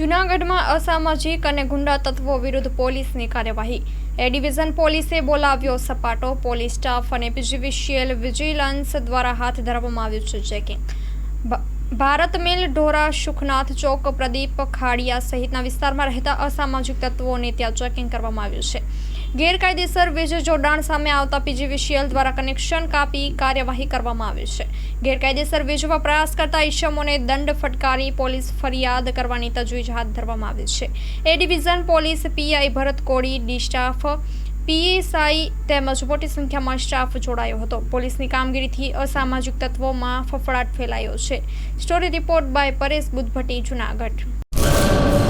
જૂનાગઢમાં અસામાજિક અને ગુંડા તત્વો વિરુદ્ધ પોલીસની કાર્યવાહી. એ ડિવિઝન પોલીસે બોલાવ્યો સપાટો, પોલીસ સ્ટાફ અને પીજીવીસીએલ વિજિલન્સ દ્વારા હાથ ધરવામાં આવ્યું છે ચેકિંગ. ભારત મિલ ઢોરા સુખનાથ ચોક પ્રદીપ ખાડિયા સહિતના વિસ્તારમાં રહેતા અસામાજિક તત્વોને ત્યાં ચેકિંગ કરવામાં આવ્યું છે. ગેરકાયદેસર વીજ જોડાણ સામે આવતા પીજીવીસીએલ દ્વારા કનેક્શન કાપી કાર્યવાહી કરવામાં આવી છે. ગેરકાયદેસર વીજ વપરાશ કરતા ઈસમોને દંડ ફટકારી પોલીસ ફરિયાદ કરવાની તજવીજ હાથ ધરવામાં આવી છે. A division police PI Bharat Koli D staff, PSI તેમજ મોટી સંખ્યામાં સ્ટાફ જોડાયો હતો. પોલીસની કામગીરીથી અસામાજિક તત્વોમાં ફફડાટ ફેલાયો છે. Story report by Paresh Buddhbhatti, Junagadh.